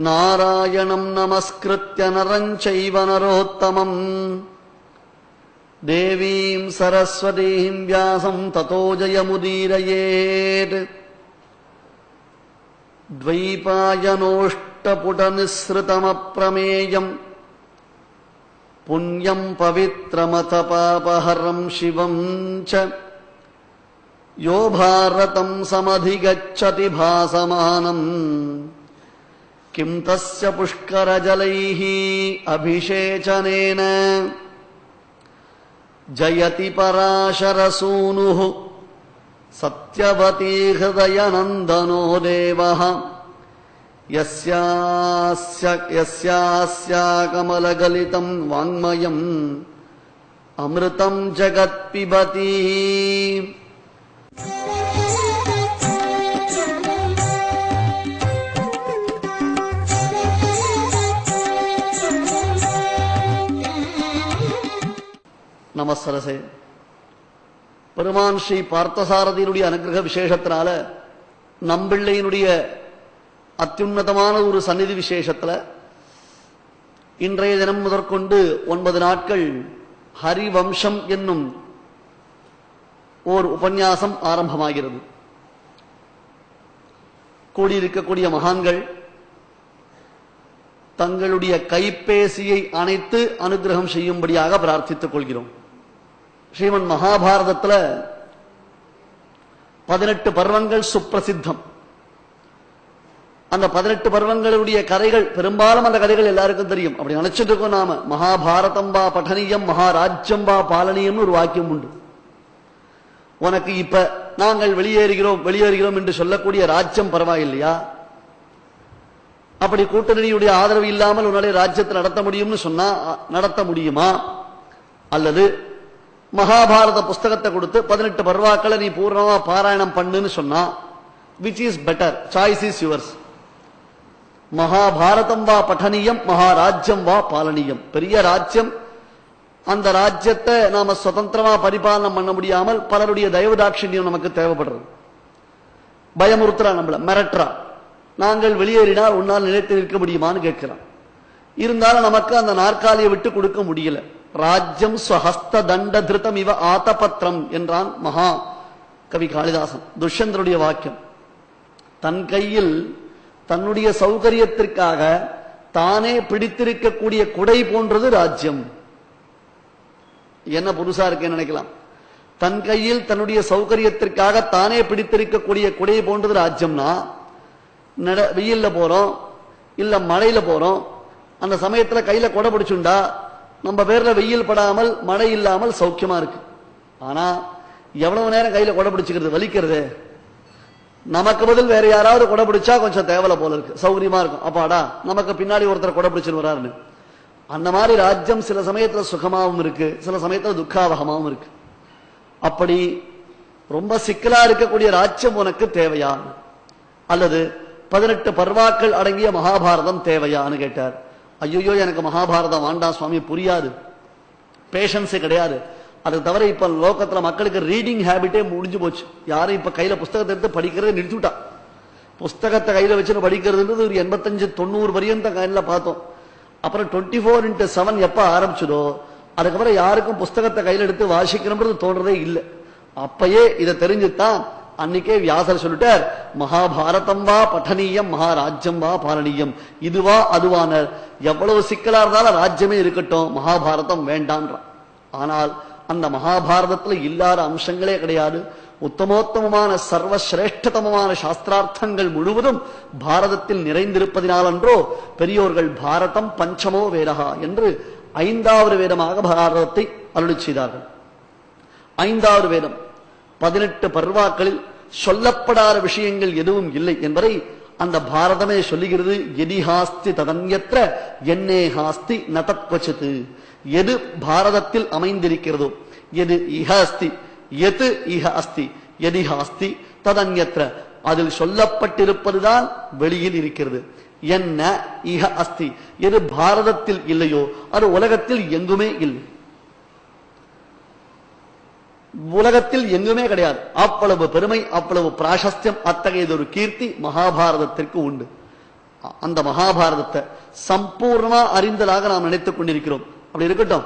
नारायणम् नमस्कृत्य नरम् चैव नरोत्तमम्। देवीम् सरस्वतीम् व्यासम् ततो जयमुदीरयेत्। द्वैपायनोष्टपुटनिःसृतमप्रमेयम्। पुण्यम् पवित्रमथ पापहरम् शिवम् च। यो भारतम् समधिगच्छति भासमानम्। किम् तस्य पुष्करजलैः अभिषेचनेन? जयति पराशरसूनुः सत्यवती हृदयनन्दनो देवः। यस्यास्य यस्यास्याकमलगलितम् वाङ्मयम् अमृतम् जगत्पिबती। நமசரசே பெருமான் ஸ்ரீ பார்த்தசாரதியினுடைய அனுகிரக விசேஷத்தினால நம்பிள்ளையினுடைய அத்தியுன்னதமான ஒரு சந்நிதி விசேஷத்துல இன்றைய தினம் முதற்கொண்டு ஒன்பது நாட்கள் ஹரிவம்சம் என்னும் ஓர் உபன்யாசம் ஆரம்பமாகிறது. கூடியிருக்கக்கூடிய மகான்கள் தங்களுடைய கைபேசியை அணைத்து அனுகிரகம் செய்யும்படியாக பிரார்த்தித்துக் கொள்கிறோம். ஸ்ரீமன் மகாபாரதத்தில் பதினெட்டு பர்வங்கள் சுப்பிரசித்தம். அந்த பதினெட்டு பர்வங்களுடைய கதைகள் பெரும்பாலும் அந்த கதைகள் எல்லாருக்கும் தெரியும். அப்படி நினைச்சிட்டு இருக்கோம் நாம. மகாபாரதம் வா பட்டனியம் மகாராஜ்யம் வா பாலனியம்னு ஒரு வாக்கியம் உண்டு. உனக்கு இப்ப நாங்கள் வெளியேறுகிறோம் வெளியேறுகிறோம் என்று சொல்லக்கூடிய ராஜ்யம் பரவாயில்லையா? அப்படி கூட்டணியுடைய ஆதரவு இல்லாமல் உன்னாலே ராஜ்யத்தை நடத்த முடியும்னு சொன்னா நடத்த முடியுமா? அல்லது மகாபாரத புஸ்தகத்தை கொடுத்து பதினெட்டு பர்வாக்களை நீ பூர்ணமா பாராயணம் பண்ணுன்னு சொன்னா which is better choice is yours Mahabharatam வா பட்டனியம் மகாராஜ்யம் வா பாலனியம். பெரிய ராஜ்யம் அந்த ராஜ்யத்தை நாம சுதந்திரமா பரிபாலனம் பண்ண முடியாமல் பலருடைய தயவுதாட்சியம் நமக்கு தேவைப்படுறது. பயமுறுத்துறா நம்மள மிரட்டுறா. நாங்கள் வெளியேறினால் உன்னால் நிலைத்து நிற்க முடியுமான்னு கேட்கிறான். இருந்தாலும் நமக்கு அந்த நாற்காலியை விட்டு கொடுக்க முடியல. ராஜ்யம் ஸ்வஹஸ்த தண்ட திருத்தம் இவ ஆத்தபத்திரம் என்றான் மகா கவி காளிதாசன் துஷ்யந்தருடைய வாக்கியம். தன் கையில் தன்னுடைய சௌகரியத்திற்காக தானே பிடித்திருக்கக்கூடிய குடை போன்றது ராஜ்யம். என்ன புதுசா இருக்கேன்னு நினைக்கலாம். தன் கையில் தன்னுடைய சௌகரியத்திற்காக தானே பிடித்திருக்கக்கூடிய குடை போன்றது ராஜ்யம்னா நட வெயில்ல போறோம் இல்ல மழையில போறோம் அந்த சமயத்துல கையில கொடை பிடிச்சுண்டா நம்ம பேர்ல வெயில் படாமல் மழை இல்லாமல் சௌக்கியமா இருக்கு. ஆனா எவ்வளவு நேரம் கையில கொடை பிடிச்சுக்கிறது வலிக்கிறது? நமக்கு பதில் வேற யாராவது கொடை பிடிச்சா கொஞ்சம் தேவலை போல இருக்கு. சௌகரியமா இருக்கும். அப்பாடா நமக்கு பின்னாடி ஒருத்தர் கொடை பிடிச்சுன்னு வராருன்னு. அந்த மாதிரி ராஜ்யம் சில சமயத்துல சுகமாவும் இருக்கு. சில சமயத்துல துக்காவகமாவும் இருக்கு. அப்படி ரொம்ப சிக்கலா இருக்கக்கூடிய ராஜ்யம் உனக்கு தேவையா? அல்லது பதினெட்டு பர்வாக்கள் அடங்கிய மகாபாரதம் தேவையான்னு கேட்டார். ஐயோ எனக்கு மகாபாரதம் வேண்டாம் சுவாமி புரியாது. பேஷன்ஸே கிடையாது. அது தவிர இப்ப லோகத்துல மக்களுக்கு ரீடிங் ஹேபிட்டே முடிஞ்சு போச்சு. யாரும் இப்ப கையில புஸ்தகத்தை எடுத்து படிக்கிறதே நிறுத்திவிட்டா. புஸ்தகத்தை கையில வச்சுன்னு படிக்கிறதுன்றது ஒரு எண்பத்தஞ்சு தொண்ணூறு வரையும் கையில பார்த்தோம். அப்புறம் டுவெண்ட்டி ஃபோர் இன்ட்டு செவன் எப்ப ஆரம்பிச்சதோ அதுக்கப்புறம் யாருக்கும் புஸ்தகத்தை கையில எடுத்து வாசிக்கணும்ன்றது தோன்றதே இல்லை. அப்பயே இதை தெரிஞ்சுத்தான் அன்னைக்கே வியாசர் சொல்லிட்டார் மகாபாரதம் வா பட்டனீயம் மகாராஜ்யம் வா பாலனீயம் இதுவா அதுவான எவ்வளவு சிக்கலா இருந்தாலும் ராஜ்யமே இருக்கட்டும் மகாபாரதம் வேண்டான்றான் ஆனால் அந்த மகாபாரதத்துல இல்லாத அம்சங்களே கிடையாது. உத்தமோத்தமமான சர்வசிரேஷ்டதமமான சாஸ்திரார்த்தங்கள் முழுவதும் பாரதத்தில் நிறைந்திருப்பதினாலன்றோ பெரியோர்கள் பாரதம் பஞ்சமோ வேதகா என்று ஐந்தாவது வேதமாக பாரதத்தை அருளி செய்தார்கள். ஐந்தாவது வேதம் பதினெட்டு பர்வாக்களில் சொல்லப்படாத விஷயங்கள் எதுவும் இல்லை என்பதை அந்த பாரதமே சொல்லுகிறது. எதிஹாஸ்தி ததன்யற்ற என்னே ஹாஸ்தி நதத்வச்சது எது பாரதத்தில் அமைந்திருக்கிறதோ எது இஹ அஸ்தி எது இஹ அஸ்தி எதிஹாஸ்தி ததன்யற்ற அதில் சொல்லப்பட்டிருப்பதுதான் வெளியில் இருக்கிறது. என்ன இஹ அஸ்தி எது பாரதத்தில் இல்லையோ அது உலகத்தில் எங்குமே இல்லை. உலகத்தில் எங்குமே கிடையாது. அவ்வளவு பெருமை அவ்வளவு பிராசஸ்தியம் அத்தகையதொரு கீர்த்தி மகாபாரதத்திற்கு உண்டு. அந்த மகாபாரதத்தை சம்பூர்ணமா அறிந்ததாக நாம் நினைத்துக் கொண்டிருக்கிறோம். அப்படி இருக்கட்டும்.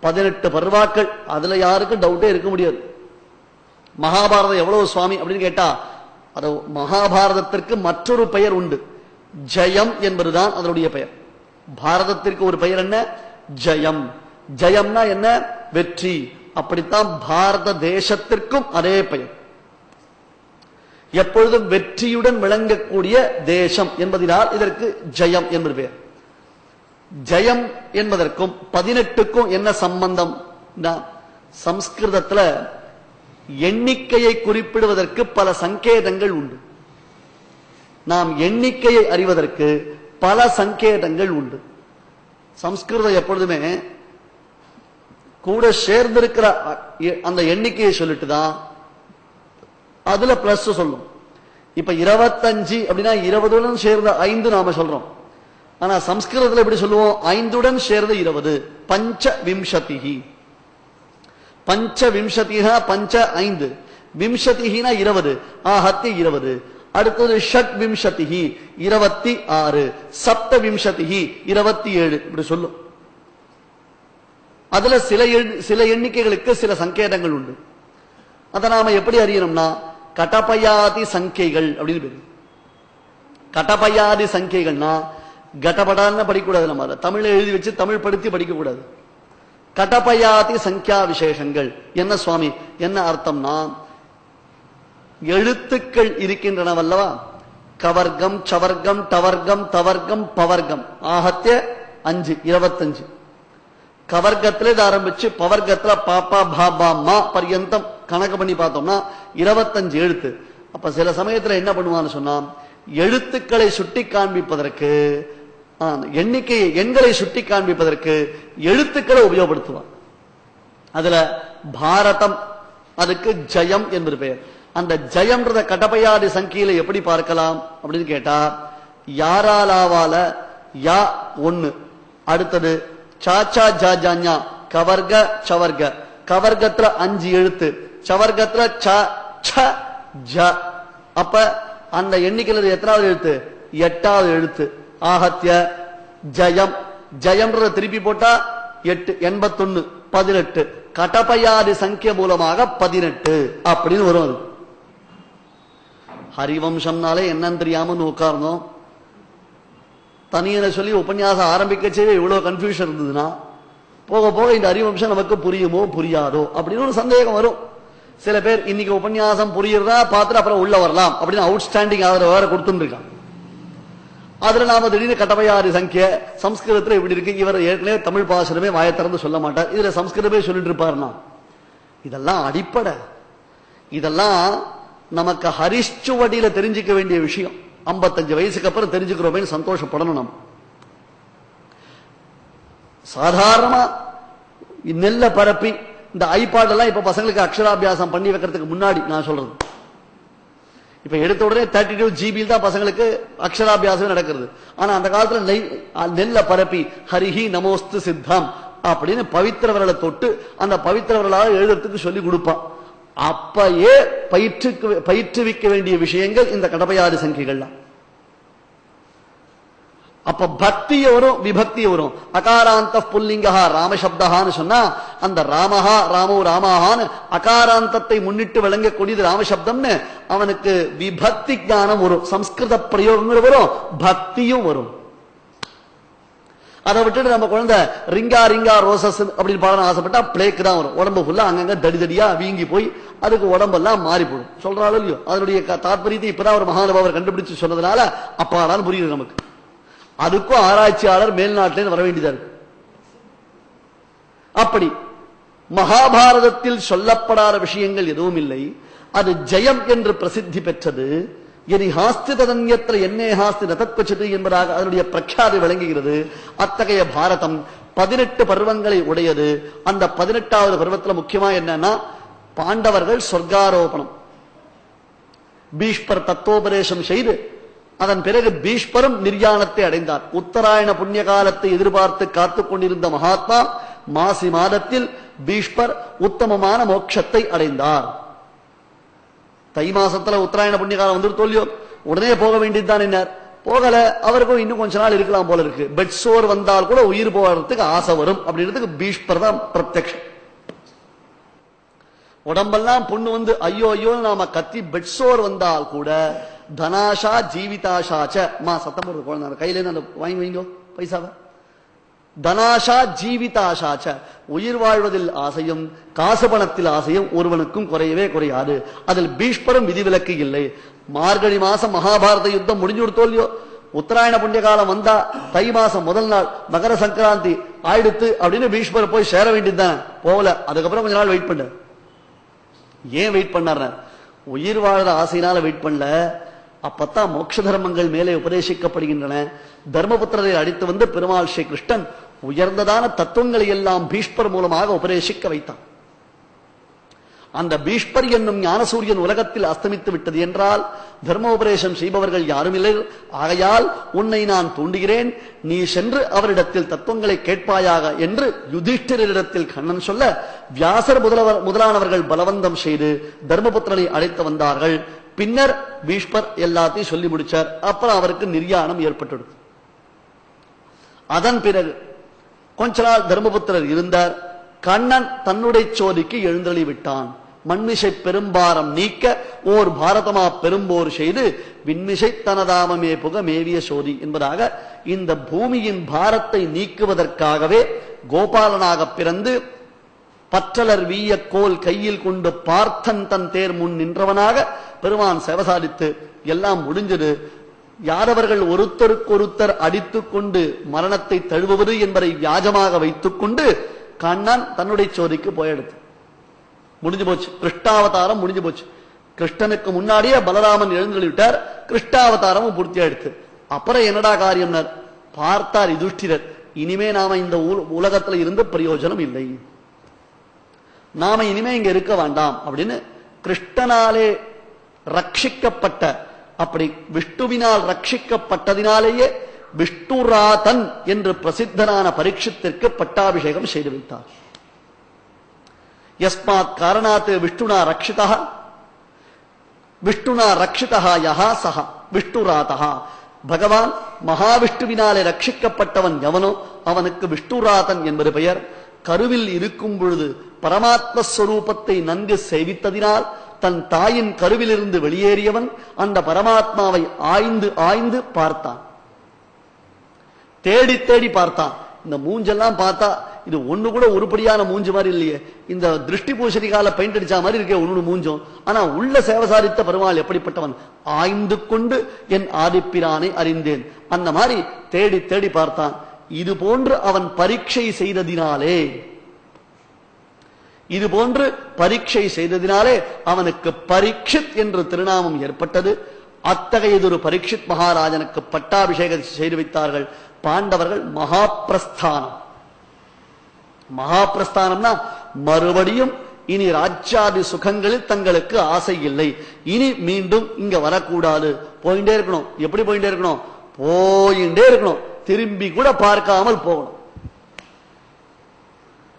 பதினெட்டு பருவாக்கள் அதுல யாருக்கும் டவுட்டே இருக்க முடியாது. மகாபாரதம் எவ்வளவு சுவாமி அப்படின்னு கேட்டா அது மகாபாரதத்திற்கு மற்றொரு பெயர் உண்டு. ஜெயம் என்பதுதான் அதனுடைய பெயர். பாரதத்திற்கு ஒரு பெயர் என்ன? ஜெயம். ஜெயம்னா என்ன? வெற்றி. அப்படித்தான் பாரத தேசத்திற்கும் அதே பெயர். எப்பொழுதும் வெற்றியுடன் விளங்கக்கூடிய தேசம் என்பதனால் இதற்கு ஜெயம் என்பது பெயர். ஜெயம் என்பதற்கும் பதினெட்டுக்கும் என்ன சம்பந்தம்? சம்ஸ்கிருதத்துல எண்ணிக்கையை குறிப்பிடுவதற்கு பல சங்கேதங்கள் உண்டு. நாம் எண்ணிக்கையை அறிவதற்கு பல சங்கேதங்கள் உண்டு. சம்ஸ்கிருதம் எப்பொழுதுமே கூட சேர்ந்திருக்கிற அ- எ- அந்த எண்ணிக்கையை சொல்லிட்டு தான் அதுல பிளஸ் சொல்லும். இப்ப இருபத்தஞ்சு அப்படின்னா இருபதுடன் சேர்ந்த ஐந்து நாம சொல்றோம். ஆனா சம்ஸ்கிருதத்தில் எப்படி சொல்லுவோம்? ஐந்துடன் சேர்ந்த இருபது. பஞ்ச விம்சதிஹி. பஞ்ச விம்சதிஹா பஞ்ச ஐந்து. விம்சதிஹினா இருபது. ஆஹத்தி இருபது. அடுத்தது ஷட் விம்சதிஹி இருபத்தி ஆறு. சப்த விம்சதிஹி இருபத்தி ஏழு. இப்படி சொல்லும். அதுல சில எண்- சில எண்ணிக்கைகளுக்கு சில சங்கேதங்கள் உண்டு. அதை நாம எப்படி அறியணும்னா கடபயாதி சங்கைகள் அப்படின்னு பேரு. கடபயாதி சங்கைகள்னா கடபடான்னு படிக்கக்கூடாது நம்ம தமிழை எழுதி வச்சு தமிழ் படுத்தி படிக்கக்கூடாது. கடபயாதி சங்கியா விசேஷங்கள். என்ன சுவாமி? என்ன அர்த்தம்னா எழுத்துக்கள் இருக்கின்றனவல்லவா கவர்க்கம் சவர்க்கம் டவர்க்கம் தவர்க்கம் பவர்க்கம். ஆகத்திய அஞ்சு இருபத்தஞ்சு. கவர்க்கத்துல இது ஆரம்பிச்சு பவர்க்கத்துல பாப்பா பாபா மா பர்யந்தம் கணக்கு பண்ணி பார்த்தோம்னா இருபத்தஞ்சு எழுத்து. அப்ப சில சமயத்துல என்ன பண்ணுவான்னு சொன்னா எழுத்துக்களை சுட்டி காண்பிப்பதற்கு எண்ணிக்கை எண்ணிக்கையை எண்களை சுட்டி காண்பிப்பதற்கு எழுத்துக்களை உபயோகப்படுத்துவான் அதுல பாரதம் அதுக்கு ஜெயம் என்று பெயர். அந்த ஜயம்ன்றத கடப்பையாடி சங்கியில எப்படி பார்க்கலாம் அப்படின்னு கேட்டா யாராலாவால யா ஒன்னு அடுத்தது சாச்சா ஜாஜாஞா கவர்க சவர்க. கவர்கத்துல அஞ்சு எழுத்து. சவர்கத்துல ச ச ஜ. அப்ப அந்த எண்ணிக்கையில எத்தனாவது எழுத்து? எட்டாவது எழுத்து. ஆகத்திய ஜெயம். ஜெயம்ன்றத திருப்பி போட்டா எட்டு எண்பத்தொன்னு பதினெட்டு. கடப்பையாதி சங்கிய மூலமாக பதினெட்டு. அப்படின்னு வரும் அது. ஹரிவம்சம்னாலே என்னன்னு தெரியாம உட்கார்ந்தோம் தனியனை சொல்லி உபன்யாசம் ஆரம்பிக்கச்சே இவ்வளோ கன்ஃபியூஷன் இருந்ததுன்னா போக போக இந்த அறிவம்சம் நமக்கு புரியுமோ புரியாதோ அப்படின்னு ஒரு சந்தேகம் வரும். சில பேர் இன்னைக்கு உபன்யாசம் புரியுறதா பார்த்துட்டு அப்புறம் உள்ள வரலாம் அப்படின்னு அவுட்ஸ்டாண்டிங் ஆதரவு வேற கொடுத்துட்டு அதுல நாம திடீர்னு கட்டமையாரி சங்கிய சம்ஸ்கிருதத்துல இப்படி இருக்கு இவர் ஏற்கனவே தமிழ் பாசனமே வாயை திறந்து சொல்ல மாட்டார். இதுல சம்ஸ்கிருதமே சொல்லிட்டு இருப்பார்னா இதெல்லாம் அடிப்படை. இதெல்லாம் நமக்கு ஹரிஷ்சுவடியில தெரிஞ்சுக்க வேண்டிய விஷயம். 55 வயசுக்கு அப்புறம் தெரிஞ்சுக்கிறோமே சந்தோஷப்படணும் நம்ம. சாதாரணமா நெல்ல பரப்பி இந்த ஐபாடெல்லாம் இப்ப பசங்களுக்கு அக்ஷராபியாசம் பண்ணி வைக்கிறதுக்கு முன்னாடி நான் சொல்றது. இப்ப எடுத்த உடனே தேர்ட்டி டூ ஜிபியில் தான் பசங்களுக்கு அக்ஷராபியாசம் நடக்கிறது. ஆனா அந்த காலத்துல நெய் நெல்ல பரப்பி ஹரிஹி நமோஸ்து சித்தம் அப்படின்னு பவித்திரவர்களை தொட்டு அந்த பவித்திரவர்களாக எழுதுறதுக்கு சொல்லி கொடுப்பான். அப்பயே பயிற்றுக்கு பயிற்றுவிக்க வேண்டிய விஷயங்கள் இந்த கடப்பையாறு சங்கிகள்லாம். அப்ப பக்திய வரும் விபக்தி வரும். அகாராந்த புல்லிங்கா ராமசப்தகான்னு சொன்னா அந்த ராமஹா ராமோ ராமஹான்னு அகாராந்தத்தை முன்னிட்டு விளங்கக்கூடியது ராமசப்தம்னு அவனுக்கு விபக்தி ஞானம் வரும் சம்ஸ்கிருத பிரயோகங்கள் வரும் பக்தியும் வரும். அதை விட்டுட்டு நம்ம குழந்தை ரிங்கா ரிங்கா ரோசஸ் அப்படின்னு பாடணும் ஆசைப்பட்டா பிளேக்கு தான் வரும். உடம்பு ஃபுல்லாக அங்கங்கே தடி தடியா வீங்கி போய் அதுக்கு உடம்பெல்லாம் மாறி போடும். சொல்றாலும் இல்லையோ? அதனுடைய க- இப்போ இப்பதான் ஒரு மகானுபாவர் கண்டுபிடிச்சு சொன்னதுனால அப்பாடான்னு புரியுது நமக்கு. அதுக்கும் ஆராய்ச்சியாளர் மேல்நாட்டிலேருந்து வர வேண்டியதா இருக்கு. அப்படி மகாபாரதத்தில் சொல்லப்படாத விஷயங்கள் எதுவும் இல்லை. அது ஜெயம் என்று பிரசித்தி பெற்றது. எரி ஹாஸ்தி ததன்யத்திர என்னே ஹாஸ்தி நதத்வச்சது என்பதாக அதனுடைய பிரख्याதி விளங்குகிறது. அத்தகைய பாரதம் பதினெட்டு பருவங்களை உடையது. அந்த பதினெட்டாவது பருவத்தில் முக்கியமா என்னன்னா பாண்டவர்கள் சொர்க்காரோபணம். பீஷ்பர் தத்துவோபதேசம் செய்து அதன் பிறகு பீஷ்பரும் நிர்யாணத்தை அடைந்தார். உத்தராயண புண்ணிய காலத்தை எதிர்பார்த்து காத்துக் கொண்டிருந்த மகாத்மா மாசி மாதத்தில் பீஷ்பர் உத்தமமான மோட்சத்தை அடைந்தார். தை மாசத்துல உத்தராயண புண்ணியகாலம் வந்துட்டு தோல்வியோ? உடனே போக வேண்டியதுதான் என்ன போகல அவருக்கும் இன்னும் கொஞ்ச நாள் இருக்கலாம் போல இருக்கு. பெட் சோர் வந்தால் கூட உயிர் போகிறதுக்கு ஆசை வரும் அப்படின்றதுக்கு பீஷ்பர் தான் பிரத்யக்ஷம் உடம்பெல்லாம் பொண்ணு வந்து ஐயோ ஐயோ நாம கத்தி பெட் சோர் வந்தால் கூட தனாஷா ஜீவிதாஷாச்ச. மா சத்தம் போடுறது குழந்தை அந்த கையில அந்த வாங்கி வைங்கோ பைசாவை. தனாஷா ஜீவிதாஷாச்ச உயிர் வாழ்வதில் ஆசையும் காசு பணத்தில் ஆசையும் ஒருவனுக்கும் குறையவே குறையாது. அதில் பீஷ்பரும் விதிவிலக்கு இல்லை. மார்கழி மாசம் மகாபாரத யுத்தம் முடிஞ்சு கொடுத்தோ இல்லையோ? உத்தராயண புண்ணிய காலம் வந்தா தை மாசம் முதல் நாள் மகர சங்கராந்தி ஆயிடுத்து அப்படின்னு பீஷ்மர் போய் சேர வேண்டியதுதான்? போகல. அதுக்கப்புறம் கொஞ்ச நாள் வெயிட் பண்ண. ஏன் வெயிட் பண்ணார் உயிர் வாழ்ற ஆசையினால வெயிட் பண்ணல. அப்பத்தான் மோட்ச தர்மங்கள் மேலே உபதேசிக்கப்படுகின்றன. தர்மபுத்திரரை அடித்து வந்து பெருமாள் ஸ்ரீ கிருஷ்ணன் உயர்ந்ததான தத்துவங்களை எல்லாம் பீஷ்பர் மூலமாக உபதேசிக்க வைத்தான். அந்த பீஷ்பர் என்னும் ஞானசூரியன் உலகத்தில் அஸ்தமித்து விட்டது என்றால் தர்மோபரேஷம் செய்பவர்கள் யாரும் இல்லை ஆகையால் உன்னை நான் தூண்டுகிறேன். நீ சென்று அவரிடத்தில் தத்துவங்களை கேட்பாயாக என்று யுதிஷ்டிரிடத்தில் கண்ணன் சொல்ல வியாசர் முதலவர் முதலானவர்கள் பலவந்தம் செய்து தர்மபுத்திரனை அழைத்து வந்தார்கள். பின்னர் பீஷ்பர் எல்லாத்தையும் சொல்லி முடிச்சார். அப்புறம் அவருக்கு நிர்யாணம் ஏற்பட்டுடுது அதன் பிறகு கொஞ்ச நாள் தர்மபுத்திரர் இருந்தார். கண்ணன் தன்னுடைய சோதிக்கு எழுந்தளி விட்டான் மண்மிசை பெரும்பாரம் நீக்க ஓர் பாரதமா பெரும்போர் செய்து விண்மிசை தனதாமமே புக மேவிய சோதி என்பதாக இந்த பூமியின் பாரத்தை நீக்குவதற்காகவே கோபாலனாக பிறந்து பற்றலர் வீய கோல் கையில் கொண்டு பார்த்தன் தன் தேர் முன் நின்றவனாக பெருமான் செவசாதித்து எல்லாம் முடிஞ்சது. யாரவர்கள் ஒருத்தருக்கொருத்தர் அடித்துக் கொண்டு மரணத்தை தழுவுவது என்பதை வியாஜமாக வைத்துக் கொண்டு கண்ணன் தன்னுடைய சோதிக்கு போயெடுத்து. முடிஞ்சு போச்சு. கிருஷ்ணாவதாரம் முடிஞ்சு போச்சு. கிருஷ்ணனுக்கு முன்னாடியே பலராமன் எழுந்துவிட்டார் கிருஷ்ணாவதாரமும் பூர்த்தி ஆயிடுத்து. அப்புறம் என்னடா காரியம்னார்? பார்த்தார் யுதிஷ்டிரர். இனிமே நாம இந்த உல- உலகத்துல இருந்து பிரயோஜனம் இல்லை. நாம இனிமே இங்க இருக்க வேண்டாம் அப்படின்னு கிருஷ்ணனாலே ரட்சிக்கப்பட்ட அப்படி விஷ்ணுவினால் ரட்சிக்கப்பட்டதினாலேயே விஷ்ணுராதன் என்று பிரசித்தனான பரீட்சத்திற்கு பட்டாபிஷேகம் செய்து வைத்தார் யஸ்மாத் காரணாத் விஷ்ணுனா ரட்சிதா விஷ்ணுனா ரட்சிதா யஹா சஹ விஷ்ணுராதா. பகவான் மகாவிஷ்ணுவினாலே ரட்சிக்கப்பட்டவன் எவனோ அவனுக்கு விஷ்ணுராதன் என்பது பெயர். கருவில் இருக்கும் பொழுது பரமாத்ம ஸ்வரூபத்தை நன்கு சேவித்ததினால் தன் தாயின் கருவிலிருந்து வெளியேறியவன் அந்த பரமாத்மாவை ஆய்ந்து ஆய்ந்து பார்த்தான். தேடி தேடி பார்த்தான். இந்த மூஞ்செல்லாம் பார்த்தா இது ஒண்ணு கூட உருப்படியான மூஞ்சு மாதிரி இல்லையே. இந்த திருஷ்டி பூசணிக்கால பெயிண்ட் அடிச்சா மாதிரி இருக்கே ஒன்னு மூஞ்சும். ஆனா உள்ள சேவசாரித்த பெருமாள் எப்படிப்பட்டவன்? ஆய்ந்து கொண்டு என் ஆதிப்பிரானை அறிந்தேன். அந்த மாதிரி தேடி தேடி பார்த்தான். இது போன்று அவன் பரீட்சை செய்ததினாலே இது போன்று பரீட்சை செய்ததினாலே அவனுக்கு பரீட்சித் என்று திருநாமம் ஏற்பட்டது. அத்தகையதொரு பரீட்சித் மகாராஜனுக்கு பட்டாபிஷேகம் செய்து வைத்தார்கள். பாண்டவர்கள் மகாபிரஸ்தானம் மகாபிரஸ்தானம்னா மறுபடியும் இனி ராஜ்யாதி சுகங்களில் தங்களுக்கு ஆசை இல்லை. இனி மீண்டும் இங்க வரக்கூடாது. போயிட்டே இருக்கணும். எப்படி போயிட்டே இருக்கணும்? போயிட்டே இருக்கணும். திரும்பி கூட பார்க்காமல் போகணும்.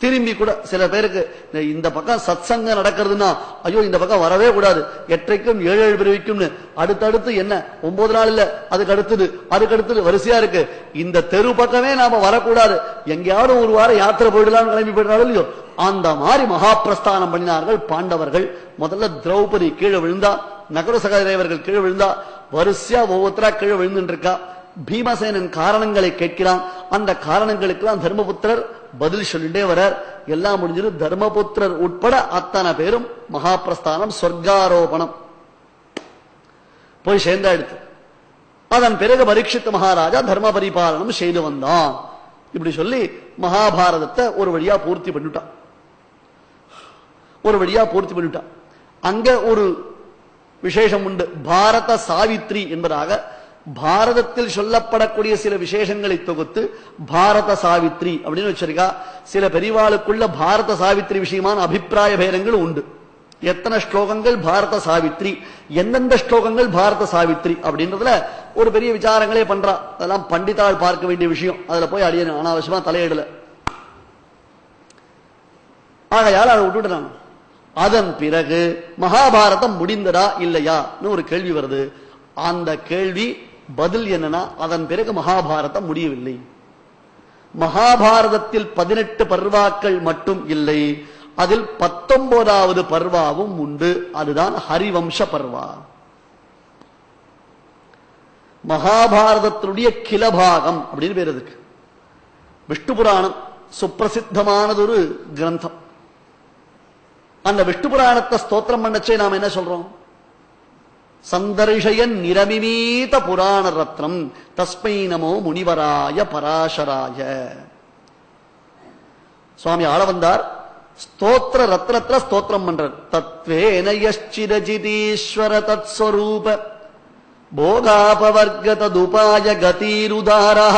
திரும்பி கூட சில பேருக்கு இந்த- பக்கம் சத்சங்கம் நடக்கிறதுன்னா ஐயோ இந்த பக்கம் வரவே கூடாது. எட்டைக்கும் ஏழு ஏழு பிரிவிக்கும்னு அடுத்தடுத்து என்ன? ஒன்பது நாள் இல்ல அதுக்கு அடுத்தது. அதுக்கு அடுத்தது வரிசையா இருக்கு. இந்த தெரு பக்கமே நாம வரக்கூடாது. எங்கேயாவது ஒரு வாரம் யாத்திரை போயிடலாம்னு கிளம்பி போயிடறாலும் இல்லையோ? அந்த மாதிரி மகாபிரஸ்தானம் பண்ணினார்கள் பாண்டவர்கள். முதல்ல திரௌபதி கீழே விழுந்தா நகர சகதேவர்கள் கீழே விழுந்தா வரிசையா ஒவ்வொருத்தரா கீழே விழுந்துட்டு இருக்கா. பீமசேனன் காரணங்களை கேட்கிறான். அந்த காரணங்களுக்கெல்லாம் தர்மபுத்திரர் பதில் சொல்லிட்டே வரார். எல்லாம் முடிஞ்சது தர்மபுத்திரர் உட்பட அத்தனை பேரும் மகாபிரஸ்தானம் சொர்க்காரோபணம். போய் சேர்ந்தாடுத்து அதன் பிறகு பரீட்சித் மகாராஜா தர்ம பரிபாலனம் செய்து வந்தான். இப்படி சொல்லி மகாபாரதத்தை ஒரு வழியா பூர்த்தி பண்ணிட்டான். ஒரு வழியா பூர்த்தி பண்ணிட்டான். அங்க ஒரு விசேஷம் உண்டு. பாரத சாவித்ரி என்பதாக பாரதத்தில் சொல்லப்படக்கூடிய சில விசேஷங்களை தொகுத்து பாரத சாவித்ரி அப்படின்னு வச்சிருக்கா. சில பெரிவாளுக்குள்ள பாரத சாவித்ரி விஷயமான அபிப்பிராய பேரங்கள் உண்டு. எத்தனை ஸ்லோகங்கள் பாரத சாவித்ரி எந்தெந்த ஸ்லோகங்கள் பாரத சாவித்ரி அப்படின்றதுல ஒரு பெரிய விசாரங்களே பண்றா. அதெல்லாம் பண்டிதாள் பார்க்க வேண்டிய விஷயம். அதுல போய் அடிய அனாவசியமா தலையிடல. ஆகையால் அதை விட்டுட்டான் அதன் பிறகு மகாபாரதம் முடிந்ததா இல்லையான்னு ஒரு கேள்வி வருது. அந்த கேள்வி பதில் என்னன்னா அதன் பிறகு மகாபாரதம் முடியவில்லை. மகாபாரதத்தில் பதினெட்டு பர்வாக்கள் மட்டும் இல்லை அதில் பத்தொன்பதாவது பர்வாவும் உண்டு. அதுதான் ஹரிவம்ச பர்வா. மகாபாரதத்தினுடைய கிலபாகம் அப்படின்னு பேர் அதுக்கு. விஷ்ணு புராணம் சுப்பிரசித்தமானதொரு கிரந்தம். அந்த விஷ்ணு புராணத்தை ஸ்தோத்திரம் பண்ணச்சே நாம் என்ன சொல்றோம்? சந்தர்ஷயன் நிரமிமீத புராண ரத்னம் தஸ்மை நமோ முனிவராய பராசராய. சுவாமி ஆள வந்தார். ஸ்தோத்திர ரத்னத்துல ஸ்தோத்திரம் பண்றார். தத்வேன யச்சிரஜிதீஸ்வர தத்ஸ்வரூப. போகாபவர்கததுபாய கதீருதாரः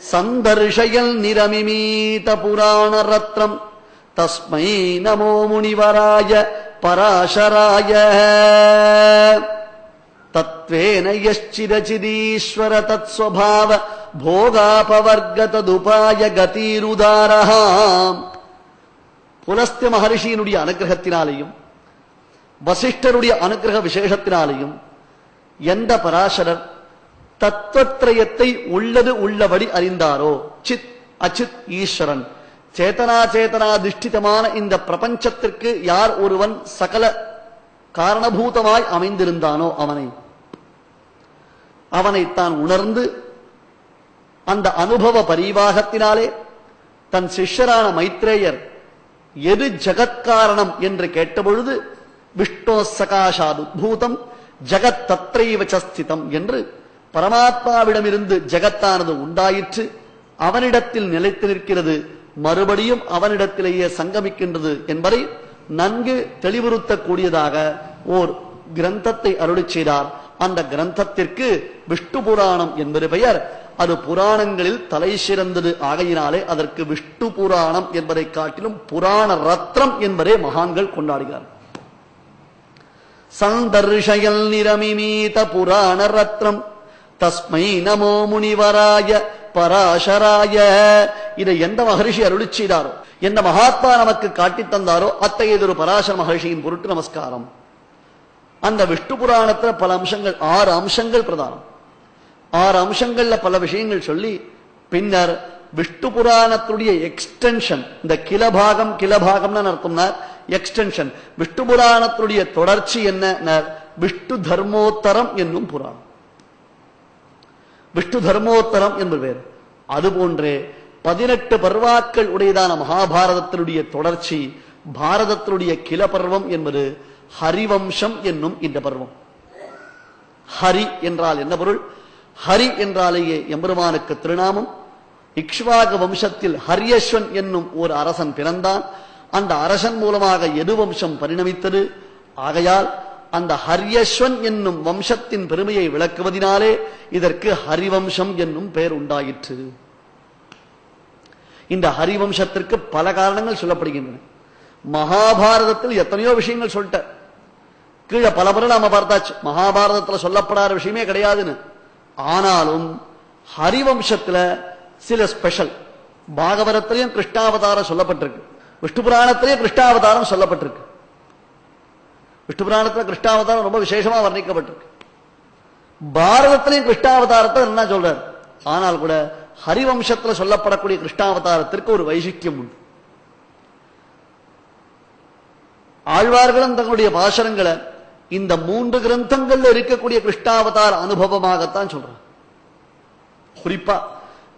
சந்தர்ஷயல் நிரமிமீத புராண ரத்னம் தஸ்மை நமோ முனிவராய பராசராய தத்வேன யச்சிரச்சிதீஸ்வர தத்ஸ்வபாவ போகாபவர்கததுபாய கதீருதாரஹாம் புலஸ்திய மகரிஷியினுடைய அனுகிரகத்தினாலேயும் வசிஷ்டருடைய அனுகிரக விசேஷத்தினாலேயும் எந்த பராசரர் தத்துவத்திரயத்தை உள்ளது உள்ளபடி அறிந்தாரோ சித் அச்சித் ஈஸ்வரன். சேதனா சேதனா திஷ்டிதமான இந்த பிரபஞ்சத்திற்கு யார் ஒருவன் சகல காரணபூதமாய் அமைந்திருந்தானோ அவனை. அவனை தான் உணர்ந்து அந்த அனுபவ பரிவாகத்தினாலே தன் சிஷ்யரான மைத்ரேயர் எது ஜகத்காரணம் என்று கேட்டபொழுது விஷ்ணோ சகாஷாது பூதம் ஜகத் தத்ரைவச்சஸ்திதம் என்று பரமாத்மாவிடமிருந்து ஜகத்தானது உண்டாயிற்று அவனிடத்தில் நிலைத்து நிற்கிறது மறுபடியும் அவனிடத்திலேயே சங்கமிக்கின்றது என்பதை நன்கு தெளிவுறுத்தக்கூடியதாக ஓர் கிரந்தத்தை அருளி செய்தார். அந்த கிரந்தத்திற்கு விஷ்ணு புராணம் என்பது பெயர். அது புராணங்களில் தலை சிறந்தது ஆகையினாலே அதற்கு விஷ்ணு புராணம் என்பதை காட்டிலும் புராண ரத்னம் என்பதே மகான்கள் கொண்டாடுகிறார் சந்தர்ஷயல் நிரமிமீத புராண ரத்னம். தஸ்மை நமோ முனிவராய பராசராய. இதை எந்த மகரிஷி அருளி செய்தாரோ எந்த மகாத்மா நமக்கு காட்டித் தந்தாரோ அத்தகையதொரு பராசர மகர்ஷியின் பொருட்டு நமஸ்காரம். அந்த விஷ்ணு புராணத்துல பல அம்சங்கள் ஆறு அம்சங்கள் பிரதானம். ஆறு அம்சங்கள்ல பல விஷயங்கள் சொல்லி பின்னர் விஷ்ணு புராணத்துடைய எக்ஸ்டென்ஷன் இந்த கிளபாகம் கிளபாகம்னு அர்த்தம்னா எக்ஸ்டென்ஷன் விஷ்ணு புராணத்துடைய தொடர்ச்சி என்ன விஷ்ணு தர்மோத்தரம் என்னும் புராணம். விஷ்ணு தர்மோத்தரம் என்பது பேர் அதுபோன்று பதினெட்டு பர்வாக்கள் உடையதான மகாபாரதத்தினுடைய தொடர்ச்சி பாரதத்தினுடைய கில பர்வம் என்பது ஹரிவம்சம் என்னும் இந்த பருவம். ஹரி என்றால் என்ன பொருள்? ஹரி என்றாலேயே எம்பெருமானுக்கு திருநாமம். இக்ஷ்வாக வம்சத்தில் ஹரியஸ்வன் என்னும் ஒரு அரசன் பிறந்தான். அந்த அரசன் மூலமாக எது வம்சம் பரிணமித்தது? ஆகையால் அந்த ஹரியஸ்வன் என்னும் வம்சத்தின் பெருமையை விளக்குவதினாலே இதற்கு ஹரிவம்சம் என்னும் பெயர் உண்டாயிற்று. இந்த ஹரிவம்சத்திற்கு பல காரணங்கள் சொல்லப்படுகின்றன. மகாபாரதத்தில் எத்தனையோ விஷயங்கள் சொல்லிட்ட. கீழே பல முறை நாம பார்த்தாச்சு. மகாபாரதத்துல சொல்லப்படாத விஷயமே கிடையாதுன்னு. ஆனாலும் ஹரிவம்சத்துல சில ஸ்பெஷல். பாகவரத்திலையும் கிருஷ்ணாவதாரம் சொல்லப்பட்டிருக்கு. விஷ்ணு புராணத்திலையும் கிருஷ்ணாவதாரம் சொல்லப்பட்டிருக்கு. விஷ்ணு புராணத்தில் கிருஷ்ணாவதாரம் ரொம்ப விசேஷமா வர்ணிக்கப்பட்டிருக்கு பாரதத்திலையும் கிருஷ்ணாவதாரத்தை என்ன சொல்றார் ஆனால் கூட ஹரிவம்சத்துல சொல்லப்படக்கூடிய கிருஷ்ணாவதாரத்திற்கு ஒரு வைசிக்கியம் உண்டு ஆழ்வார்களும் தங்களுடைய பாசனங்களை இந்த மூன்று கிரந்தங்கள்ல இருக்கக்கூடிய கிருஷ்ணாவதார அனுபவமாகத்தான் சொல்றோம் குறிப்பா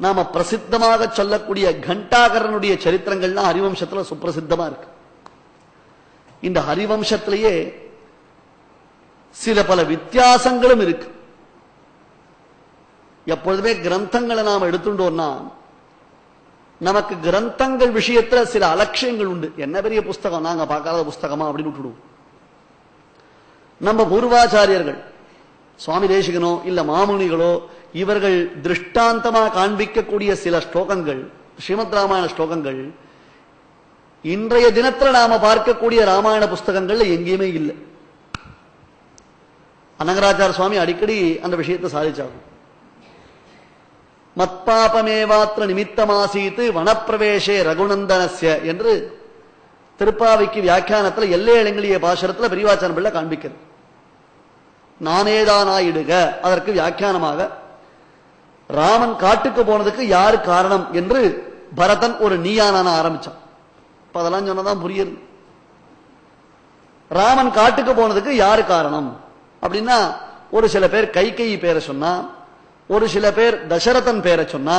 நாம பிரசித்தமாக சொல்லக்கூடிய கண்டாகரனுடைய சரித்திரங்கள்லாம் ஹரிவம்சத்துல சுப்பிரசித்தமா இருக்கு இந்த ஹரிவம்சத்திலேயே சில பல வித்தியாசங்களும் இருக்கு. எப்பொழுதுமே கிரந்தங்களை நாம் எடுத்துட்டோம்னா நமக்கு கிரந்தங்கள் விஷயத்துல சில அலட்சியங்கள் உண்டு. என்ன பெரிய புஸ்தகம்? நாங்க பார்க்காத புஸ்தகமா? அப்படின்னு விட்டுடுவோம். நம்ம பூர்வாச்சாரியர்கள் சுவாமி தேசிகனோ இல்ல மாமுனிகளோ இவர்கள் திருஷ்டாந்தமா காண்பிக்கக்கூடிய சில ஸ்லோகங்கள் ஸ்ரீமத் ராமாயண ஸ்லோகங்கள் இன்றைய தினத்துல நாம பார்க்கக்கூடிய ராமாயண புஸ்தகங்கள்ல எங்கேயுமே இல்லை. அனங்கராச்சார சுவாமி அடிக்கடி அந்த விஷயத்தை சாதிச்சாகும் மத்பாபமேவாத்திர நிமித்தமாசீத்து வனப்பிரவேசே ரகுநந்தனஸ்ய என்று திருப்பாவைக்கு வியாக்கியானத்துல எல்லை இளங்கலிய பாசரத்துல பெரியவாச்சாரம் பிள்ளை காண்பிக்கிறது. நானேதானாயிடுக அதற்கு வியாக்கியானமாக ராமன் காட்டுக்கு போனதுக்கு யாரு காரணம் என்று பரதன் ஒரு நீயானான ஆரம்பிச்சான். இப்ப அதெல்லாம் சொன்னதான் புரியுது ராமன் காட்டுக்கு போனதுக்கு யாரு காரணம்? அப்படின்னா ஒரு சில பேர் கைகை பேரை சொன்னா ஒரு சில பேர் தசரதன் பேரை சொன்னா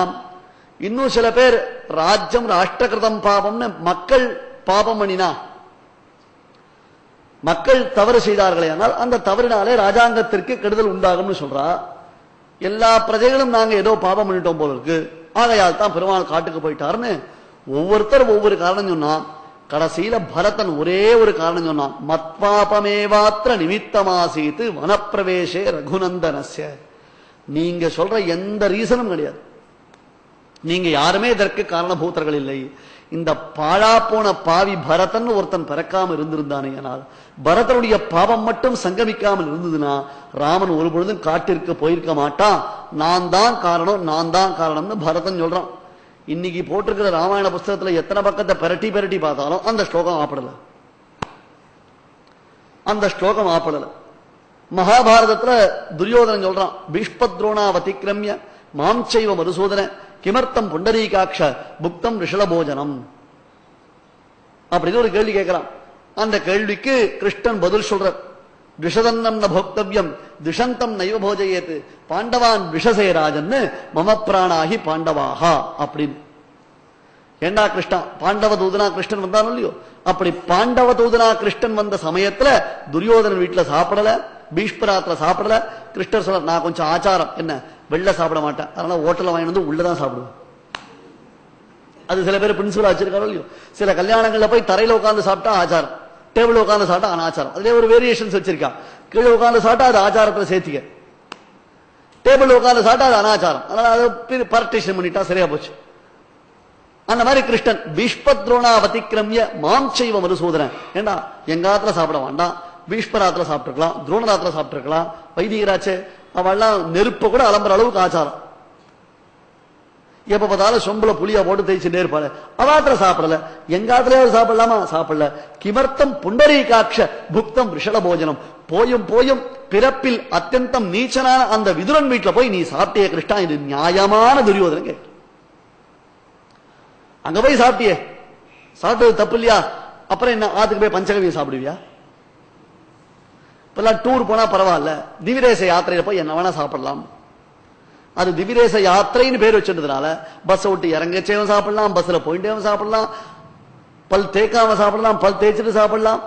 இன்னும் சில பேர் ராஜ்யம் ராஷ்டிரகிருதம் பாபம்னு மக்கள் பாபம் பண்ணினா மக்கள் தவறு செய்தார்களே ஆனால் அந்த தவறினாலே ராஜாங்கத்திற்கு கெடுதல் உண்டாகும்னு சொல்றா. எல்லா பிரஜைகளும் நாங்க ஏதோ பாபம் பண்ணிட்டோம் போல இருக்கு. ஆகையால் தான் பெருமாள் காட்டுக்கு போயிட்டாருன்னு ஒவ்வொருத்தர் ஒவ்வொரு காரணம் சொன்னான். கடைசியில பரதன் ஒரே ஒரு காரணம் சொன்னான். மத்வாபமேவாத்திர நிமித்தமாசீத்து வனப்பிரவேசே ரகுநந்தனஸ்ய. நீங்க சொல்ற எந்த ரீசனும் கிடையாது. நீங்க யாருமே இதற்கு காரணபூத்தர்கள் இல்லை. இந்த பாழா போன பாவி பரதன் ஒருத்தன் பிறக்காமல் இருந்திருந்தானே ஆனால் பரதனுடைய பாவம் மட்டும் சங்கமிக்காமல் இருந்ததுன்னா ராமன் ஒரு பொழுதும் காட்டிற்கு போயிருக்க மாட்டான். நான் தான் காரணம் நான் தான் காரணம்னு பரதன் சொல்றான். இன்னைக்கு போட்டிருக்கிற ராமாயண புஸ்தகத்துல எத்தனை பக்கத்தை பெரட்டி பரட்டி பார்த்தாலும் அந்த ஸ்லோகம் ஆப்பிடல. அந்த ஸ்லோகம் ஆப்பிடல. மகாபாரதத்துல துரியோதனன் சொல்றான் பீஷ்பத்ரோணா வதிக்கிரமிய மாம்சைவ மதுசூதன கிமர்த்தம் புண்டரீகாட்ச புக்தம் ரிஷல போஜனம் அப்படின்னு ஒரு கேள்வி கேட்கிறான். அந்த கேள்விக்கு கிருஷ்ணன் பதில் சொல்றார். விஷதன்னம் ந போக்தவ்யம் திஷந்தம் நைவ போஜயேத்து பாண்டவான் விஷசேராஜன்னு மம பிராணாகி பாண்டவாகா அப்படின்னு. ஏண்டா கிருஷ்ணா பாண்டவ தூதனா கிருஷ்ணன் வந்தாலும் இல்லையோ? அப்படி பாண்டவ தூதனா கிருஷ்ணன் வந்த சமயத்துல துரியோதனன் வீட்டுல சாப்பிடல பீஷ்பராத்துல சாப்பிடல. கிருஷ்ணர் சொல்ல நான் கொஞ்சம் ஆச்சாரம். என்ன? வெளில சாப்பிட மாட்டேன். அதனால ஹோட்டல்ல வாங்கி வந்து உள்ளதான் சாப்பிடுவேன். அது சில பேர் பிரின்சிபல் வச்சிருக்காரோ இல்லையோ? சில கல்யாணங்கள்ல போய் தரையில உட்காந்து சாப்பிட்டா ஆச்சாரம். டேபிள் உட்காந்து சாப்பிட்டா அனாச்சாரம் அதுலேயே ஒரு வேரியேஷன்ஸ் வச்சிருக்கான். கீழே உட்காந்து சாப்பிட்டா அது ஆச்சாரத்துல சேர்த்திக்க. டேபிள் உட்காந்து சாப்பிட்டா அது அனாச்சாரம். அதனால அது பார்ட்டிஷன் பண்ணிட்டா சரியா போச்சு. அந்த மாதிரி கிருஷ்ணன் பீஷ்பத்ரோணா வதிக்கிரமிய மாம் செய்வ மதுசூதனன். ஏண்டா? எங்க ஆத்துல சாப்பிட வேண்டாம். பீஷ்பராத்துல சாப்பிட்டுருக்கலாம் துரோணராத்துல சாப்பிட்டுருக்கலாம் வைதிகராச்சே அவெல்லாம் நெருப்ப கூட அலம்புற அளவுக்கு ஆச்சாரம். எப்ப பார்த்தாலும் சொம்புல புளியா போட்டு தேய்ச்சிட்டே இருப்பாரு. அவாத்துல சாப்பிடல. எங்காத்திலேயாவது சாப்பிடலாமா? சாப்பிடல. கிமர்த்தம் புண்டரீகாட்ச புக்தம் ரிஷல போஜனம் போயும் போயும் பிறப்பில் அத்தியந்தம் நீச்சனான அந்த விதுரன் வீட்டுல போய் நீ சாப்பிட்டிய கிருஷ்ணா இது நியாயமான துரியோதனை அங்க போய் சாப்பிட்டியே? சாப்பிட்டது தப்பு இல்லையா அப்புறம் என்ன ஆத்துக்கு போய் பஞ்சகவியை சாப்பிடுவியா? இப்பெல்லாம் டூர் போனா பரவாயில்ல. திவிதேச யாத்திரையில போய் என்ன வேணா சாப்பிடலாம். அது திவிதேச யாத்திரைன்னு பேர் வச்சிருந்ததுனால பஸ் விட்டு இறங்கச்சேவும் சாப்பிடலாம் பஸ்ல போயிட்டேவும் சாப்பிடலாம் பல் தேய்க்காம சாப்பிடலாம் பல் தேய்ச்சிட்டு சாப்பிடலாம்.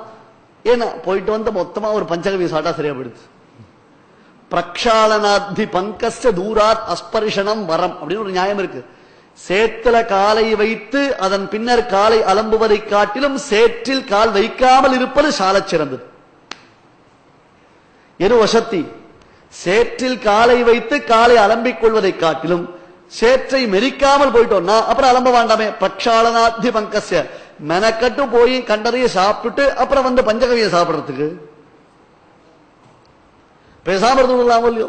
ஏன்னா போயிட்டு வந்து மொத்தமா ஒரு பஞ்சகவி சாட்டா சரியா போயிடுது பிரக்ஷாலனாத்தி பங்கஸ்ட தூராத் அஸ்பர்ஷனம் வரம் அப்படின்னு ஒரு நியாயம் இருக்கு. சேத்துல காலை வைத்து அதன் பின்னர் காலை அலம்புவதை காட்டிலும் சேற்றில் கால் வைக்காமல் இருப்பது சாலச் சிறந்தது எரு வசத்தி சேற்றில் காலை வைத்து காலை அலம்பிக் கொள்வதை காட்டிலும் சேற்றை மெரிக்காமல் போயிட்டோம்னா அப்புறம் அலம்ப வேண்டாமே. பிரக்ஷாலனாத்தி பங்கச மெனக்கட்டு போய் கண்டதைய சாப்பிட்டு அப்புறம் வந்து பஞ்சகவியை சாப்பிடுறதுக்கு. பேசாம இருந்துடலாமோ இல்லையோ?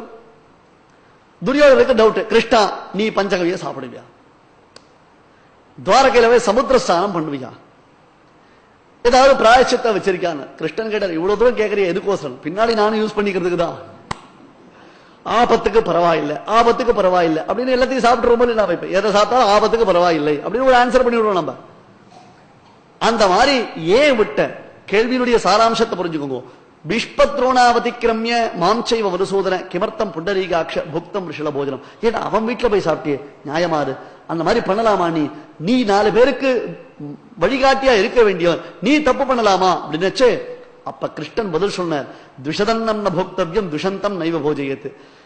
துரியோதனுக்கு டவுட் கிருஷ்ணா நீ பஞ்சகவியை சாப்பிடுவியா? துவாரகையில போய் சமுத்திரஸ்தானம் பண்ணுவியா? ஏதாவது பிராயச்சித்தை வச்சிருக்கான்னு கிருஷ்ணன் கேட்டார் இவ்வளவு தூரம் கேட்கறிய எதுக்கோசரம்? பின்னாடி நானும் யூஸ் பண்ணிக்கிறதுக்கு தான் ஆபத்துக்கு பரவாயில்லை ஆபத்துக்கு பரவாயில்லை அப்படின்னு எல்லாத்தையும் சாப்பிட்டுருவோம் இல்லை நான் வைப்பேன் எதை சாப்பிட்டாலும் ஆபத்துக்கு பரவாயில்லை அப்படின்னு ஒரு ஆன்சர் பண்ணி விடுவோம் நம்ம. அந்த மாதிரி ஏன் விட்ட? கேள்வியினுடைய சாராம்சத்தை புரிஞ்சுக்கோங்க. பீஷ்பத்ரோணாவதிக்கிரமிய மாம்சைவ மதுசூதன கிமர்த்தம் புண்டரீகாட்ச புக்தம் ரிஷல போஜனம். ஏன்னா அவன் வீட்டுல போய் சாப்பிட்டியே? நியாயமாறு அந்த மாதிரி பண்ணலாமா நீ? நீ நாலு பேருக்கு வழிகாட்டியா இருக்க வேண்டியவன். நீ தப்பு பண்ணலாமா? அப்படின்னு அப்ப கிருஷ்ணன் பதில் சொன்னார் துஷதன்னம் ந போக்தவியம் துஷந்தம் நைவ போஜயத்து